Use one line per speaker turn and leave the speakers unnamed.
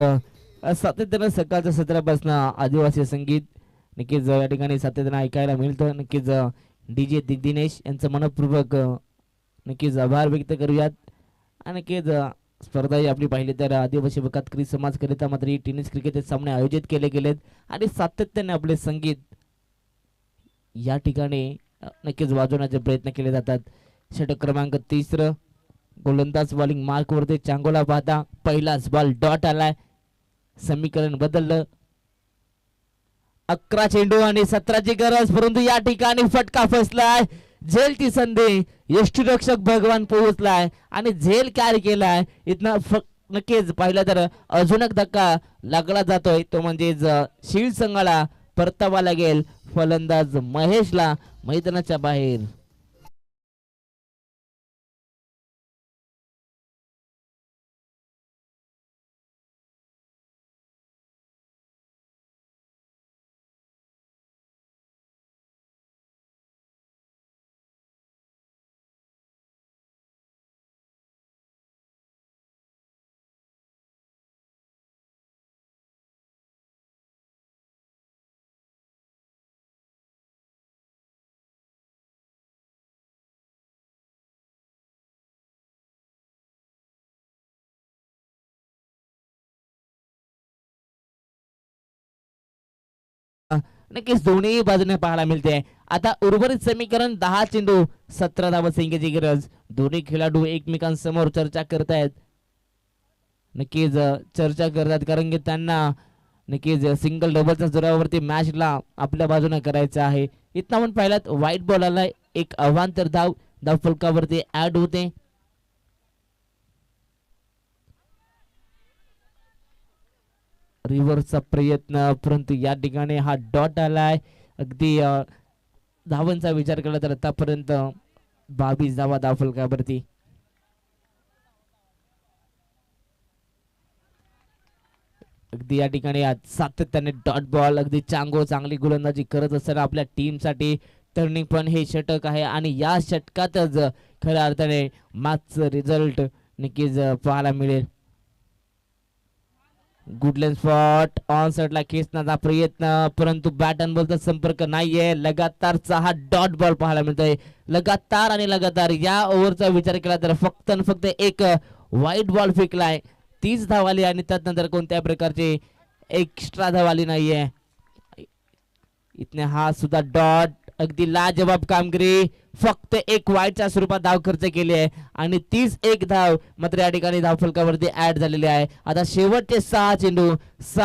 अ, सातत्यानं सकाळच्या सत्रापासून आदिवासी संगीत नक्कीच या ठिकाणी सातत्यानं ऐकायला मिळतं. नक्कीच डी जे दिनेश यांचं मनपूर्वक नक्कीच आभार व्यक्त करूयात. आणि नक्कीच स्पर्धा ही आपली पाहिली तर आदिवासी बकातकरी समाजकरिता मात्र ही टेनिस क्रिकेटचे सामने आयोजित केले गेलेत. आणि सातत्याने आपले संगीत या ठिकाणी नक्कीच वाजवण्याचे प्रयत्न केले जातात. षटक क्रमांक तिसरं गोलंदाज बॉलिंग मार्कवरती चांगोला पाहता पहिलाच बॉल डॉट आलाय. समीकरण बदललं. अकरा चेंडू आणि सतराची गरज परंतु या ठिकाणी फटका फसलाय झेलची संधी यष्टीरक्षक भगवान पोहोचलाय आणि झेल कॅरी केलाय. इथनं नक्कीच पाहिलं तर अजून एक धक्का लागला जातोय. तो म्हणजेच अ, संघाला परतावा लागेल फलंदाज महेशला मैदानाच्या बाहेर. नक्कीच दोन्ही बाजूने पाहायला मिळते. आता उर्वरित समीकरण दहा चेंडू सतरा धावा संख्येची गरज. दोन्ही खेळाडू एकमेकांसमोर चर्चा करतायत नक्कीच चर्चा करतात कारण की त्यांना नक्कीच सिंगल डबलच्या जोरावरती मॅचला आपल्या बाजूने करायचं आहे. इथं आपण पाहिलात वाईट बॉलाला एक अवांतर धाव धाव फलकावरती ऍड होते. रिव्हर्सचा प्रयत्न परंतु या ठिकाणी हा डॉट आलाय. अगदी धावांचा विचार केला तर आतापर्यंत बावीस धावा धाव फलकावरती अगदी या ठिकाणी आज सातत्याने डॉट बॉल अगदी चांगो चांगली गोलंदाजी करत असताना आपल्या टीमसाठी टर्निंग पण हे षटक आहे आणि या षटकातच खऱ्या अर्थाने मागचं रिझल्ट नक्कीच पाहायला मिळेल. गुडलेन स्पॉट ऑन साइडला खेचण्याचा प्रयत्न. परंतु बॅट अँड बॉलचा संपर्क नाहीये. लगातारचा हा डॉट बॉल पाहायला मिळतोय. लगातार आणि लगातार या ओव्हरचा विचार केला तर फक्त आणि फक्त एक वाईट बॉल फेकलाय. तीच धावाली आणि त्यानंतर कोणत्या प्रकारची एक्स्ट्रा धावाली नाहीये. इथने हा सुद्धा डॉट अगदी लाजवाब कामगिरी. फक्त एक वाईटच्या स्वरूपात धाव खर्च केली आहे. आणि तीच एक धाव मात्र या ठिकाणी धावफलकावरती ऍड झालेली आहे. आता शेवटचे सहा चेंडू. सहा